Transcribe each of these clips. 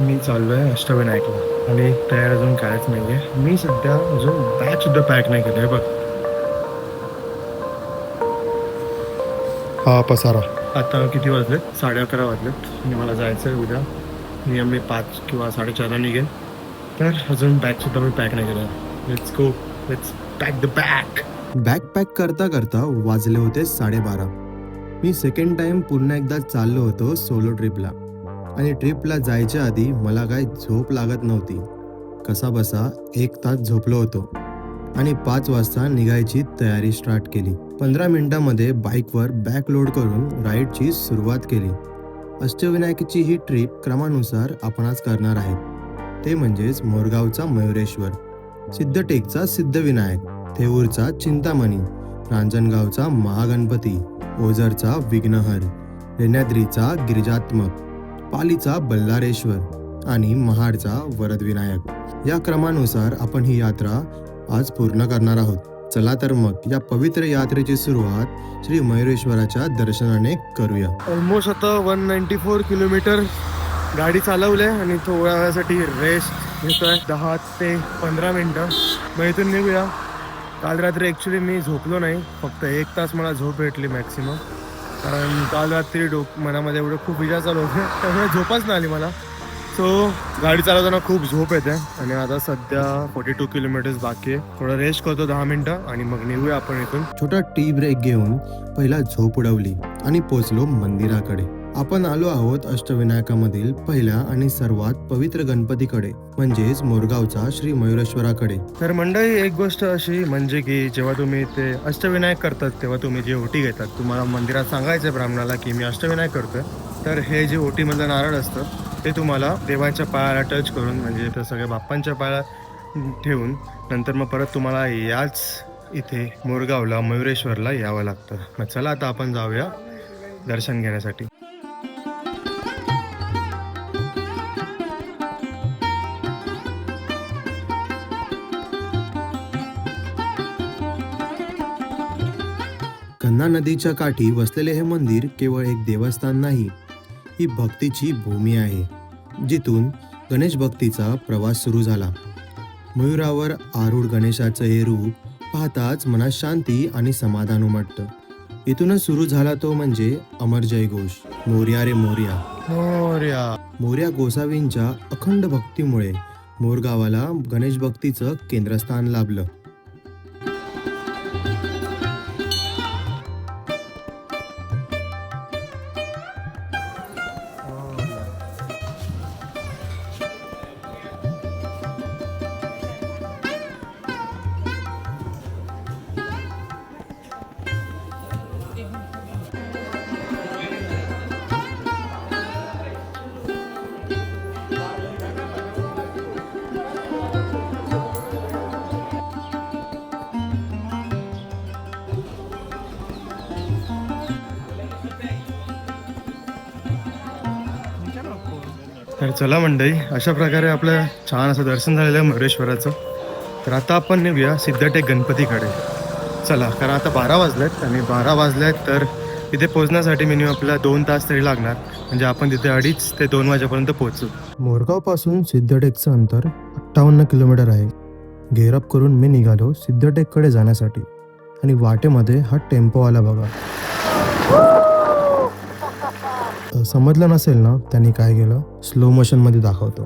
मी चाललो आहे अष्टविनायकला. आणि तयार अजून कायच नाही आहे मी सध्या अजून बॅग सुद्धा पॅक नाही केलं आहे बघ. हा पसारा. आता किती वाजलेत? साडे अकरा वाजलेत. आणि मला जायचं आहे उद्या मी आम्ही पाच किंवा साडेचारला निघेन. तर अजून बॅग सुद्धा मी पॅक नाही केलं let's go let's pack the bag backpack करता करता वाजले होते साडेबारा. मी सेकंड टाइम पुन्हा एकदा चाललो होतो सोलो ट्रिपला आणि ट्रिपला जायच्या आधी मला काय झोप लागत नव्हती. कसा बसा एक तास झोपलो होतो. आणि पाच वाजता निघायची तयारी स्टार्ट केली. पंधरा मिनिटांमध्ये बाईकवर बॅक लोड करून राईडची सुरुवात केली. अष्टविनायकाची ही ट्रिप क्रमानुसार आपणच करणार आहेत ते म्हणजेच मोरगावचा मयुरेश्वर सिद्धटेकचा सिद्धविनायक थेऊरचा चिंतामणी रांजणगावचा महागणपती ओझरचा विघ्नहर लेण्याद्रीचा गिरिजात्मक पालीचा बल्लारेश्वर आणि महाडचा वरदविनायक. या क्रमानुसार आपण ही यात्रा आज पूर्ण करणार आहोत. चला तर मग या पवित्र यात्रेची सुरुवात श्री मयुरेश्वराच्या दर्शनाने करूया. ऑलमोस्ट आता वन नाईन्टी फोर किलोमीटर गाडी चालवली आहे आणि थोड्या वेळासाठी रेस्ट घेतोय. दहा ते पंधरा मिनटं. मग इथून निघूया. काल रात्री ॲक्च्युली मी झोपलो नाही. फक्त एक तास मला झोप भेटली मॅक्सिमम कारण काल रात्री डोक मनामध्ये एवढं खूप विचार चालू होते त्यामुळे झोपच नाही आली मला. सो गाडी चालवताना खूप झोप येते आणि आता सध्या फोर्टी टू किलोमीटर्स बाकी आहे. थोडं रेस्ट करतो दहा मिनटं आणि मग निघूया आपण इथून. छोटा टी ब्रेक घेऊन पहिला झोप उडवली आणि पोचलो मंदिराकडे. आपण आलो आहोत अष्टविनायकामधील पहिल्या आणि सर्वात पवित्र गणपतीकडे म्हणजेच मोरगावचा श्री मयुरेश्वराकडे. तर मंडळी एक गोष्ट अशी म्हणजे की जेव्हा तुम्ही ते अष्टविनायक करतात तेव्हा तुम्ही जे ओटी घेतात. तुम्हाला मंदिरात सांगायचं ब्राह्मणाला की मी अष्टविनायक करतोय. तर हे जे ओटीमधलं नारळ असतं ते तुम्हाला देवांच्या पायाला टच करून म्हणजे त्या सगळ्या बाप्पांच्या पायाला ठेवून नंतर मग परत तुम्हाला याच इथे मोरगावला मयुरेश्वरला यावं लागतं. मग चला आता आपण जाऊया दर्शन घेण्यासाठी. कन्ना नदीच्या काठी वसलेले हे मंदिर केवळ एक देवस्थान नाही ही भक्तीची भूमी आहे जिथून गणेश भक्तीचा प्रवास सुरू झाला. मयुरावर आरूढ गणेशाचं हे रूप पाहताच मनात शांती आणि समाधान उमटतं. इथूनच सुरू झाला तो म्हणजे अमर जयघोष मोर्या रे मोर्या. मोरया. मोर्या गोसावींच्या अखंड भक्तीमुळे मोरगावाला गणेश भक्तीचं केंद्रस्थान लाभलं. तर चला मंडळी अशा प्रकारे आपलं छान असं दर्शन झालेलं आहे मयुरेश्वराचं तर आता आपण निघूया सिद्धटेक गणपतीकडे. चला कारण आता बारा वाजलेत आणि बारा वाजलेत तर तिथे पोहोचण्यासाठी मिनिमम आपल्याला दोन तास तरी लागणार. म्हणजे आपण तिथे अडीच ते दोन वाजेपर्यंत पोहोचू. मोरगावपासून सिद्धटेकचं अंतर अठ्ठावन्न किलोमीटर आहे. गेरअप करून मी निघालो सिद्धटेककडे जाण्यासाठी. आणि वाटेमध्ये हा टेम्पो आला बघा. समजलं नसेल ना त्यांनी काय केलं? स्लो मोशनमध्ये दाखवतो.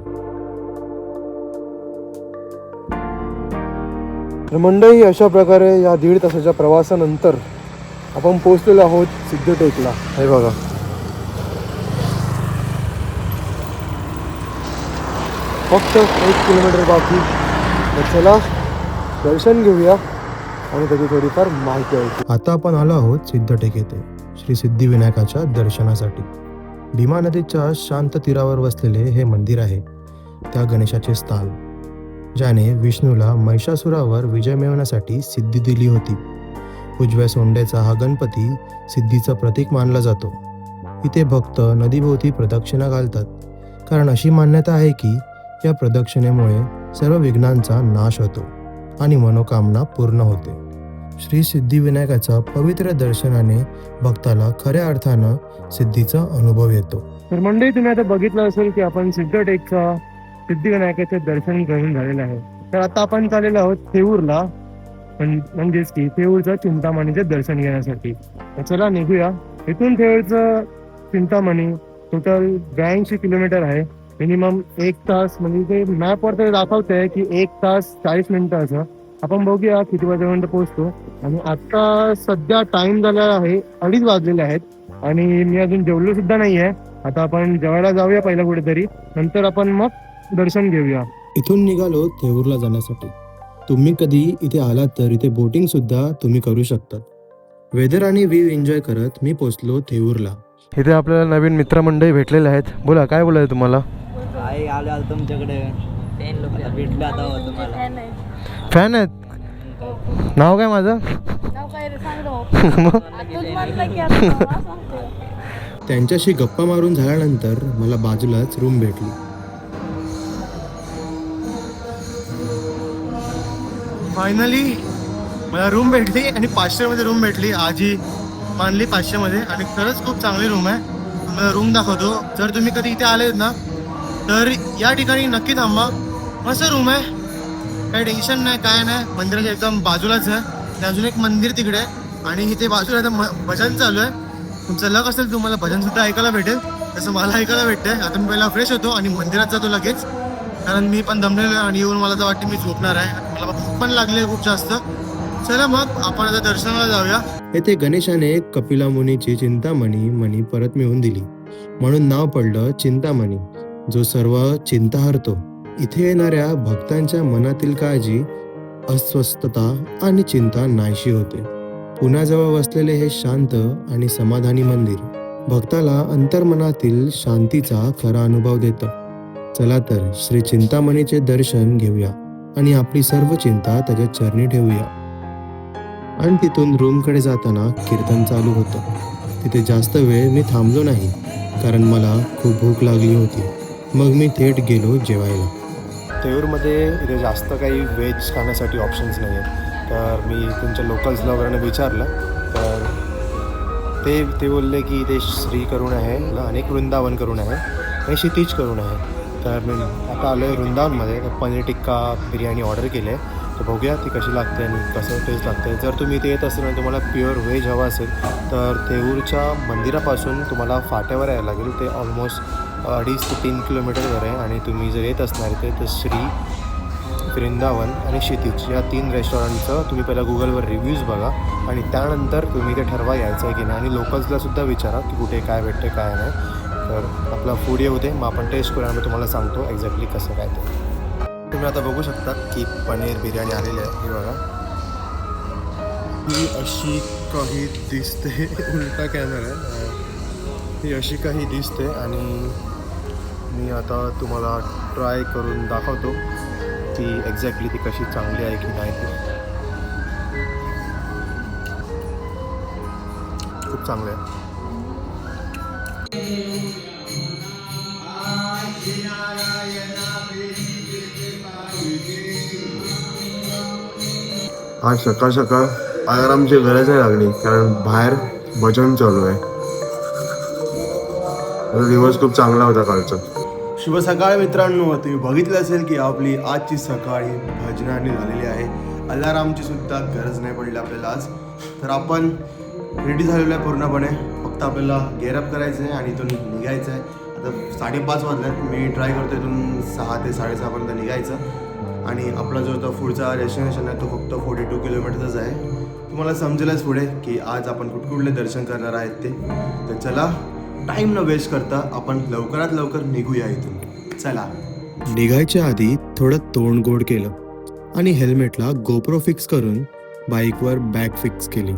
तर मंडळी अशा प्रकारे या दीड तासाच्या प्रवासानंतर आपण पोहोचलेलो आहोत सिद्धटेकला. हे बघा. फक्त एक किलोमीटर बाकी. तर चला दर्शन घेऊया आणि त्याची थोडीफार माहिती आहे आता आपण आलो आहोत सिद्धटेक येथे श्री सिद्धिविनायकाच्या दर्शनासाठी. भीमा नदीच्या शांत तीरावर वसलेले हे मंदिर आहे. त्या गणेशाचे स्थान. ज्याने विष्णूला महिषासुरावर विजय मिळवण्यासाठी सिद्धी दिली होती. उजव्या सोंडेचा हा गणपती सिद्धीचं प्रतीक मानला जातो. इथे भक्त नदीभोवती प्रदक्षिणा घालतात. कारण अशी मान्यता आहे की या प्रदक्षिणेमुळे सर्व विघ्नांचा नाश होतो आणि मनोकामना पूर्ण होते. श्री सिद्धिविनायकाच्या पवित्र दर्शनाने भक्ताला खऱ्या अर्थानं सिद्धीचा अनुभव येतो. तर मंडळी तुम्ही आता बघितलं असेल की आपण सिद्धटेकचा सिद्धिविनायकाचे दर्शन घेऊन झालेलं आहे. तर आता आपण चाललेलो आहोत थेऊरला. म्हणजेच की थेऊरचं चिंतामणीचे दर्शन घेण्यासाठी. तर चला निघूया. इथून थेऊरचं चिंतामणी टोटल ब्याऐंशी किलोमीटर आहे. मिनिमम एक तास म्हणजे ते मॅपवर तरी दाखवतंय की एक तास चाळीस मिनिटं असं. आपण बघूया किती वाजेपर्यंत पोहोचतो. आणि आता सध्या टाइम झाला आहे अडीच वाजलेले आहेत. आणि मी अजून जेवलो सुद्धा नाहीये आता आपण जेवायला जाऊया पहिला कुठेतरी. नंतर आपण मग दर्शन घेऊया. इथून निघालो थेऊरला जाण्यासाठी. तुम्ही कधी इथे आलात तर इथे बोटिंग सुद्धा तुम्ही करू शकता वेदर आणि व्ह्यू एन्जॉय करत मी पोचलो थेऊरला. इथे आपल्याला नवीन मित्रमंडळी भेटलेले आहेत. बोला काय बोलाय तुम्हाला? आई आलो आता तुमच्याकडे. भेटलो आता हो तुम्हाला. फॅन आहेत. नाव काय माझं? त्यांच्याशी गप्पा मारून झाल्यानंतर मला बाजूलाच रूम भेटली. फायनली मला रूम भेटली आणि पाचशे मध्ये रूम भेटली. आजी मानली पाचशे मध्ये आणि खरंच खूप चांगली रूम आहे. तुम्हाला रूम दाखवतो. जर तुम्ही कधी इथे आलेत ना तर या ठिकाणी नक्की थांबा. मस्त रूम आहे. काही टेन्शन नाही काय नाही. मंदिराच्या एकदम बाजूलाच आहे. अजून एक मंदिर तिकडे आहे. आणि इथे बाजूला आता म- भजन चालू आहे. तुमचं लक असेल तुम्हाला भजन सुद्धा ऐकायला भेटेल. तसं मला ऐकायला भेटतंय. आता मी पहिला फ्रेश होतो आणि मंदिरात जातो लगेच. कारण मी पण दमलेलो आहे आणि येऊन मला तर वाटतं मी झोपणार आहे. मला भूक पण लागली आहे खूप जास्त. चला मग आपण आता दर्शनाला जाऊया. येथे गणेशाने कपिला मुनीची चिंतामणी मणी परत मिळवून दिली. म्हणून नाव पडलं चिंतामणी जो सर्व चिंता हरतो इथे येणाऱ्या भक्तांच्या मनातील काळजी अस्वस्थता आणि चिंता नाहीशी होते. पुण्याजवळ वसलेले हे शांत आणि समाधानी मंदिर भक्ताला अंतर्मनातील शांतीचा खरा अनुभव देतं. चला तर श्री चिंतामणीचे दर्शन घेऊया आणि आपली सर्व चिंता त्याच्या चरणी ठेवूया. आणि तिथून रूमकडे जाताना कीर्तन चालू होतं. तिथे जास्त वेळ मी थांबलो नाही कारण मला खूप भूक लागली होती. मग मी थेट गेलो जेवायला. तेऊरमध्ये इथे जास्त काही व्हेज खाण्यासाठी ऑप्शन्स नाही आहेत. तर मी तुमच्या लोकल्सला वगैरे विचारलं तर ते ते बोलले की इथे श्री करून आहे अनेक वृंदावन करून आहे आणि क्षितिज करून आहे. तर मी आता आलो आहे वृंदावनमध्ये तर पनीर टिक्का बिर्याणी ऑर्डर केली आहे. तर बघूया ती कशी लागते आणि कसं टेस्ट लागते. जर तुम्ही इथे येत असेल आणि तुम्हाला प्युअर व्हेज हवा असेल तर तेऊरच्या मंदिरापासून तुम्हाला फाट्यावर यायला लागेल. ते ऑलमोस्ट अडीच ते तीन किलोमीटरवर आहे आणि तुम्ही जर येत असणार इथे तर श्री वृंदावन आणि क्षितिज या तीन रेस्टॉरंटचं तुम्ही पहिला गुगलवर रिव्ह्यूज बघा आणि त्यानंतर तुम्ही ते ठरवा यायचं आहे की नाही. आणि लोकल्सला सुद्धा विचारा की कुठे काय भेटते काय नाही. तर आपला फूड येऊ दे मग आपण टेस्ट करून आम्ही तुम्हाला सांगतो एक्झॅक्टली कसं काय ते. तुम्ही आता बघू शकता की पनीर बिर्याणी आलेली आहे. हे बघा. ही अशी काही दिसते. उलटा कॅमेरा आहे. ही अशी काही दिसते आणि मी आता तुम्हाला ट्राय करून दाखवतो ती एक्झॅक्टली ती कशी चांगली आहे की नाही ती. खूप चांगली आहे. आज सकाळ सकाळ आरामची गरज नाही लागली कारण बाहेर भजन चालू आहे. दिवस खूप चांगला होता कालचा. शुभ सकाळ मित्रांनो. तुम्ही बघितलं असेल की आपली आजची सकाळी भजनाने झालेली आहे. अलारामची सुद्धा गरज नाही पडली आपल्याला आज. तर आपण रेडी झालेलो आहे पूर्णपणे. फक्त आपल्याला गेअरअप करायचं आहे आणि इथून निघायचं आहे आता साडेपाच वाजल्यात मी ट्राय करतो इथून सहा ते साडेसहापर्यंत निघायचं. आणि आपला जो तो पुढचा डेस्टिनेशन आहे तो फक्त फोर्टी टू किलोमीटरचाच आहे. तुम्हाला समजेलच पुढे की आज आपण कुठकुठले दर्शन करणार आहेत ते. तर चला टाईम न वेस्ट करता आपण लवकरात लवकर निघूया इथून. चला. निघायच्या आधी थोडं तोंड गोड केलं आणि हेल्मेटला गोप्रो फिक्स करून बाईकवर बॅग फिक्स केली.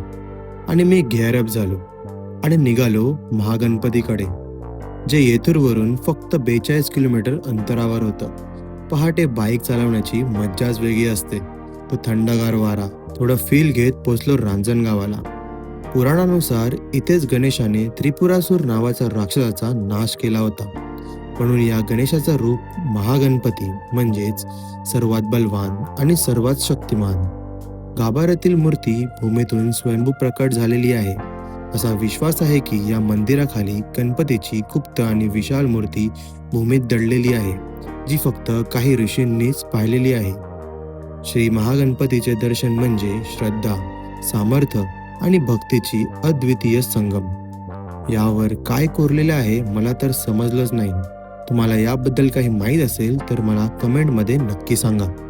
आणि मी गेअरअप झालो आणि निघालो महागणपतीकडे जे येथूरवरून फक्त बेचाळीस किलोमीटर अंतरावर होतं. पहाटे बाईक चालवण्याची मज्जाच वेगळी असते. तो थंडगार वारा थोडं फील घेत पोचलो रांजणगावाला. पुराणानुसार इथेच गणेशाने त्रिपुरासूर नावाच्या राक्षसाचा नाश केला होता. म्हणून या गणेशाचं रूप महागणपती म्हणजेच सर्वात बलवान आणि सर्वात शक्तिमान. गाभाऱ्यातील मूर्ती भूमीतून स्वयंभू प्रकट झालेली आहे. असा विश्वास आहे की या मंदिराखाली गणपतीची गुप्त आणि विशाल मूर्ती भूमीत दडलेली आहे जी फक्त काही ऋषींनीच पाहिलेली आहे. श्री महागणपतीचे दर्शन म्हणजे श्रद्धा सामर्थ्य आणि भक्तीची अद्वितीय संगम. यावर काय कोरलेले आहे मला तर समजलंच नाही. तुम्हाला याबद्दल काही माहीत असेल तर मला कमेंटमध्ये नक्की सांगा.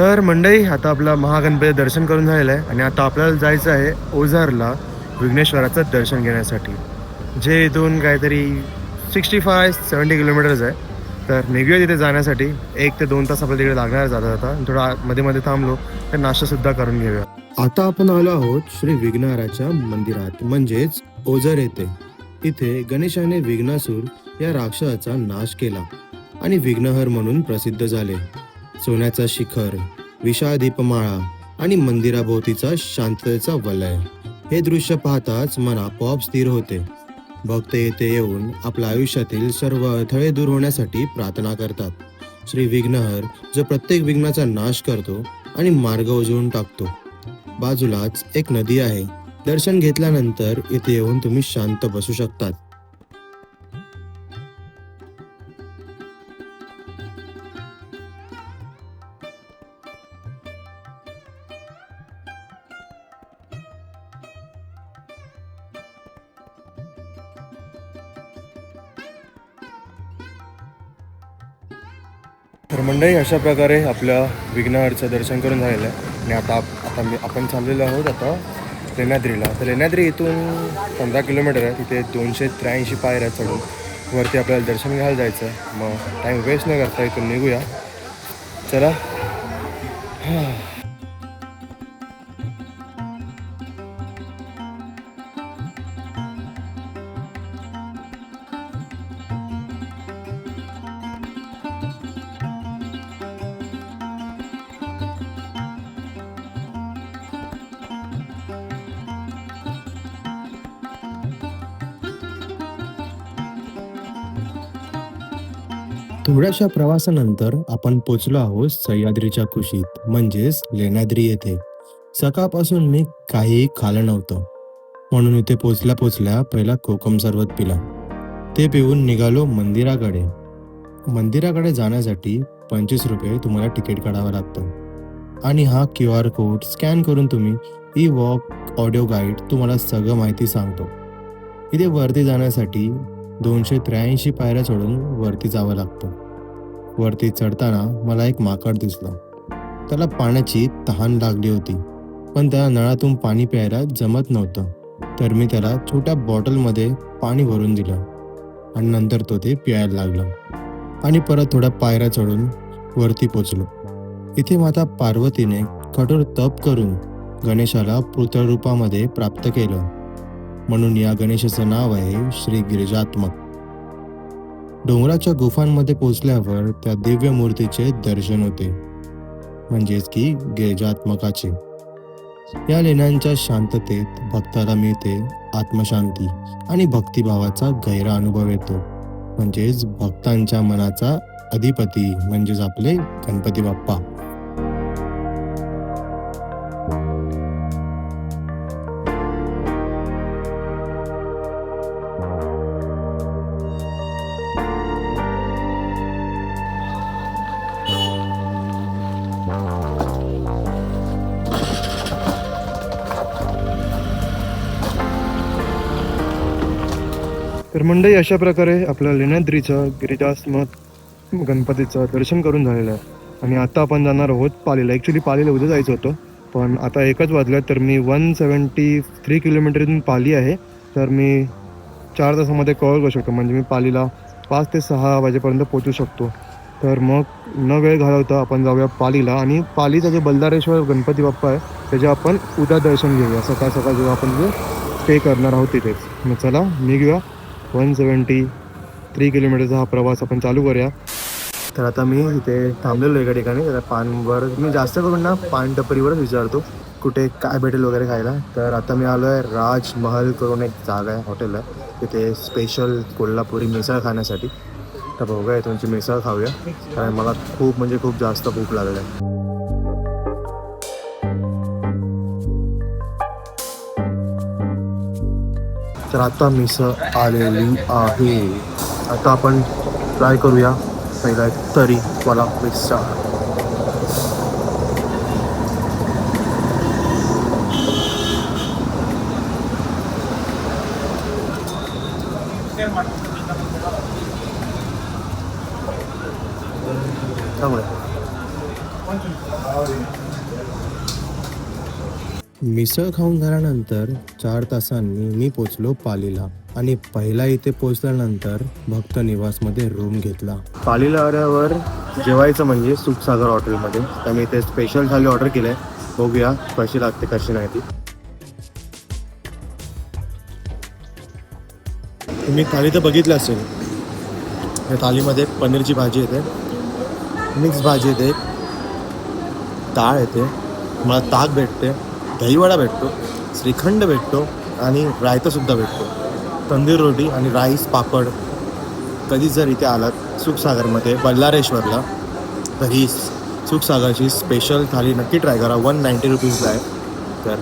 तर मंडई आता आपला महागणपती दर्शन करून झालेलं आहे आणि आता आपल्याला जायचं आहे ओझारला विघ्नेश्वराचं दर्शन घेण्यासाठी. जे इथून काहीतरी सिक्स्टी फाय सेवन्टी किलोमीटर्स आहे. तर निघूया तिथे जाण्यासाठी. एक ते दोन तास आपल्या तिकडे लागणार जाता जाता. थोडा मध्ये मध्ये थांबलो तर नाश्तासुद्धा करून घेऊया. आता आपण आलो आहोत श्री विघ्नहराच्या मंदिरात. म्हणजेच ओझर येथे. इथे गणेशाने विघ्नासूर या राक्षसाचा नाश केला आणि विघ्नहर म्हणून प्रसिद्ध झाले. सोन्याचा शिखर विशाळ दीपमाळा आणि मंदिराभोवतीचा शांततेचा वलय. हे दृश्य पाहताच मन आपोआप स्थिर होते. भक्त येथे येऊन आपल्या आयुष्यातील सर्व अडथळे दूर होण्यासाठी प्रार्थना करतात. श्री विघ्नहर जो प्रत्येक विघ्नाचा नाश करतो आणि मार्ग उजळून टाकतो. बाजूलाच एक नदी आहे. दर्शन घेतल्यानंतर इथे येऊन तुम्ही शांत बसू शकतात. तर मंडळी अशा प्रकारे आपल्या विघ्नहरचं दर्शन करून झालेलं आहे. आणि आता आप- आता मी आपण थांबलेलो आहोत आता लेण्याद्रीला तर लेण्याद्री इथून पंधरा किलोमीटर आहे. तिथे दोनशे त्र्याऐंशी पायऱ्या चढून वरती आपल्याला दर्शन घ्यायला जायचं आहे. मग टाईम वेस्ट न करता इथून निघूया. चला. हां. थोड्याशा प्रवासानंतर आपण पोचलो आहोत सह्याद्रीच्या कुशीत म्हणजेच लेण्याद्री येथे. सकाळपासून मी काहीही खाल्लं नव्हतं. म्हणून इथे पोचल्या पोचल्या पहिला कोकम सरबत पिला. ते पिऊन निघालो मंदिराकडे. मंदिराकडे जाण्यासाठी पंचवीस रुपये तुम्हाला तिकीट काढावं लागतं. आणि हा क्यू आर कोड स्कॅन करून तुम्ही ई वॉक ऑडिओ गाईड तुम्हाला सगळं माहिती सांगतो. इथे वरती जाण्यासाठी दोनशे त्र्याऐंशी पायऱ्या चढून वरती जावं लागतं. वरती चढताना मला एक माकड दिसलं. त्याला पाण्याची तहान लागली होती पण त्याला नळातून पाणी प्यायला जमत नव्हतं. तर मी त्याला छोट्या बॉटलमध्ये पाणी भरून दिलं आणि नंतर तो ते प्यायला लागला. आणि परत थोड्या पायऱ्या चढून वरती पोचलो. इथे माता पार्वतीने कठोर तप करून गणेशाला पुतळ रूपामध्ये प्राप्त केलं. म्हणून या गणेशाचं नाव आहे श्री गिरिजात्मक. डोंगराच्या गुफांमध्ये पोचल्यावर त्या दिव्य मूर्तीचे दर्शन होते. म्हणजेच की गिरिजात्मकाचे. या लेण्यांच्या शांततेत भक्ताला मिळते आत्मशांती आणि भक्तिभावाचा गैरा अनुभव येतो. म्हणजेच भक्तांच्या मनाचा अधिपती म्हणजेच आपले गणपती बाप्पा. तर मंडई अशा प्रकारे आपल्या लेण्याद्रीचं गिरिजास्मक गणपतीचं दर्शन करून झालेलं आहे. आणि आता आपण जाणार आहोत पालीला. ॲक्च्युली पालीला उद्या जायचं होतं. पण आता एकच वाजलं तर मी वन सेवन्टी थ्री किलोमीटरतून पाली आहे. तर मी चार तासामध्ये कवर करू शकतो. म्हणजे मी पालीला पाच ते सहा वाजेपर्यंत पोचू शकतो. तर मग न वेळ घालवता आपण जाऊया पालीला. आणि पालीचा जे बलदारेश्वर गणपती बाप्पा आहे त्याचे आपण उद्या दर्शन घेऊया. सकाळ सकाळ जेव्हा आपण जे स्टे करणार आहोत तिथेच. मग चला निघूया. वन सेवन्टी थ्री किलोमीटरचा हा प्रवास आपण चालू करूया. तर आता मी इथे थांबलेलो एका ठिकाणी तर पानवर मी जास्त करून ना पान टपरीवरच विचारतो कुठे काय भेटेल वगैरे खायला. तर आता मी आलो आहे राजमहल करून एक जागा आहे हॉटेल आहे तिथे स्पेशल कोल्हापुरी मिसळ खाण्यासाठी. तर बघूया तुमची मिसळ खाऊया. कारण मला खूप म्हणजे खूप जास्त भूक लागली आहे. तर आता मिसळ आलेली आहे. आता आपण ट्राय करूया पहिला एक तरी वाला मिसळ त्यामुळे मिसळ खाऊन झाल्यानंतर चार तासांनी मी पोचलो पालीला आणि पहिला इथे पोचल्यानंतर भक्त निवासमध्ये रूम घेतला. पालीला आल्यावर जेवायचं म्हणजे सुखसागर हॉटेलमध्ये. तर मी ते स्पेशल थाली ऑर्डर केलं आहे. बघूया कशी लागते कशी नाही ती. तुम्ही थाली तर बघितलं असेल. या थालीमध्ये पनीरची भाजी येते मिक्स भाजी येते डाळ येते मला ताक भेटते. दहीवडा भेटतो श्रीखंड भेटतो आणि रायतासुद्धा भेटतो. तंदूर रोटी आणि राईस पापड कधी जर इथे आलात सुखसागरमध्ये बल्लारेश्वरला तर ही सुखसागरची स्पेशल थाली नक्की ट्राय करा. वन नाईंटी रुपीजला आहे. तर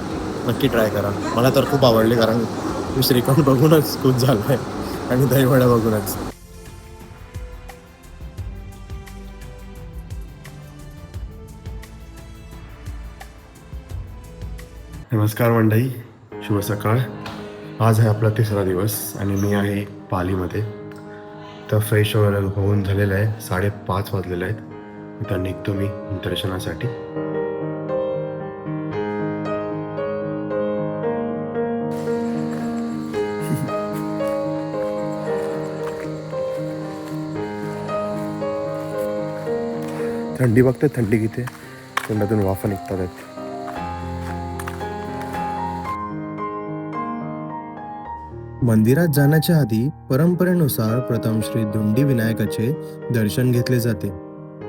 नक्की ट्राय करा. मला तर खूप आवडली कारण मी श्रीखंड बघूनच खूप झालं आहे आणि दहीवडा बघूनच. नमस्कार मंडई शुभ सकाळ. आज आहे आपला तिसरा दिवस आणि मी आहे पालीमध्ये. तर फ्रेश वगैरे होऊन झालेलं आहे साडेपाच वाजलेले आहेत. आता निघतो मी दर्शनासाठी. थंडी बघते थंडी किती थंडातून वाफा निघतात आहेत. मंदिरात जाण्याच्या आधी परंपरेनुसार प्रथम श्री धुंडी विनायकाचे दर्शन घेतले जाते.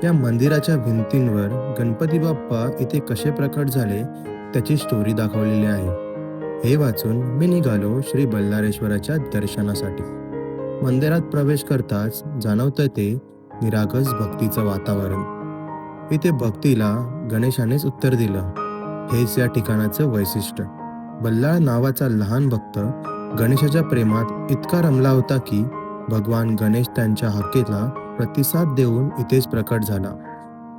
या मंदिराच्या भिंतींवर गणपती बाप्पा इथे कसे प्रकट झाले त्याची स्टोरी दाखवलेली आहे. हे वाचून मी निघालो श्री बल्लारेश्वराच्या दर्शनासाठी. मंदिरात प्रवेश करताच जाणवतं ते निरागस भक्तीचं वातावरण. इथे भक्तीला गणेशानेच उत्तर दिलं. हेच या ठिकाणाचं वैशिष्ट्य. बल्लाळ नावाचा लहान भक्त गणेशाच्या प्रेमात इतका रमला होता की भगवान गणेश त्यांच्या हाकेला प्रतिसाद देऊन इथेच प्रकट झाला.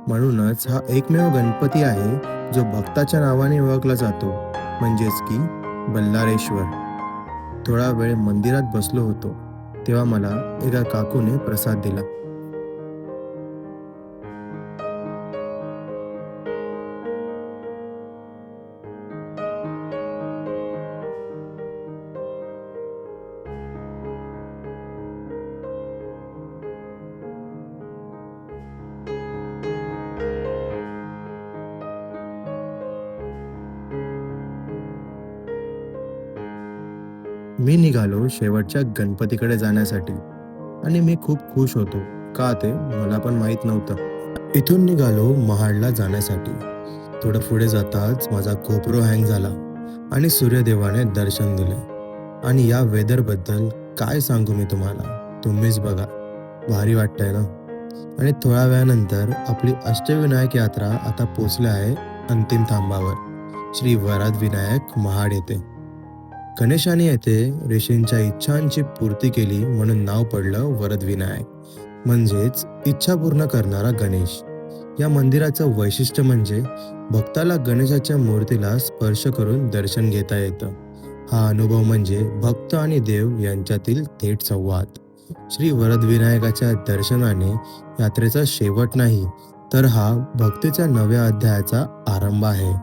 म्हणूनच हा एकमेव गणपती आहे जो भक्ताच्या नावाने ओळखला जातो. म्हणजेच की बल्लारेश्वर. थोडा वेळ मंदिरात बसलो होतो तेव्हा मला एका काकूने प्रसाद दिला. मी निघालो शेवटच्या गणपतीकडे जाण्यासाठी. आणि मी खूप खुश होतो. का ते? मला पण माहीत नव्हतं. इथून निघालो महाडला जाण्यासाठी. थोडं पुढे जाताच माझा कोपरो हँग झाला आणि सूर्यदेवाने दर्शन दिले. आणि या वेदरबद्दल काय सांगू मी तुम्हाला? तुम्हीच बघा. भारी वाटतंय ना? आणि थोड्या वेळानंतर आपली अष्टविनायक यात्रा आता पोचली आहे अंतिम थांबावर. श्री वराद विनायक महाड येथे. गणेशाने येथे ऋषींच्या इच्छांची पूर्ती केली म्हणून नाव पडलं वरद विनायक म्हणजेच इच्छा पूर्ण करणारा गणेश. या मंदिराचं वैशिष्ट्य म्हणजे भक्ताला गणेशाच्या मूर्तीला स्पर्श करून दर्शन घेता येतं. हा अनुभव म्हणजे भक्त आणि देव यांच्यातील थेट संवाद. श्री वरद विनायकाच्या दर्शनाने यात्रेचा शेवट नाही तर हा भक्तीच्या नव्या अध्यायाचा आरंभ आहे.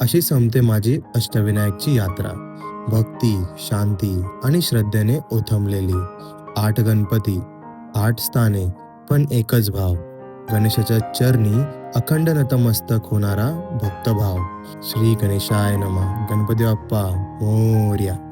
अशी संपते माझी अष्टविनायकची यात्रा. भक्ती शांती आणि श्रद्धेने ओथंबलेली आठ गणपती आठ स्थाने पण एकच भाव. गणेशाच्या चरणी अखंड नतमस्तक होणारा भक्तभाव. श्री गणेशाय नमा. गणपती बाप्पा मोर्या.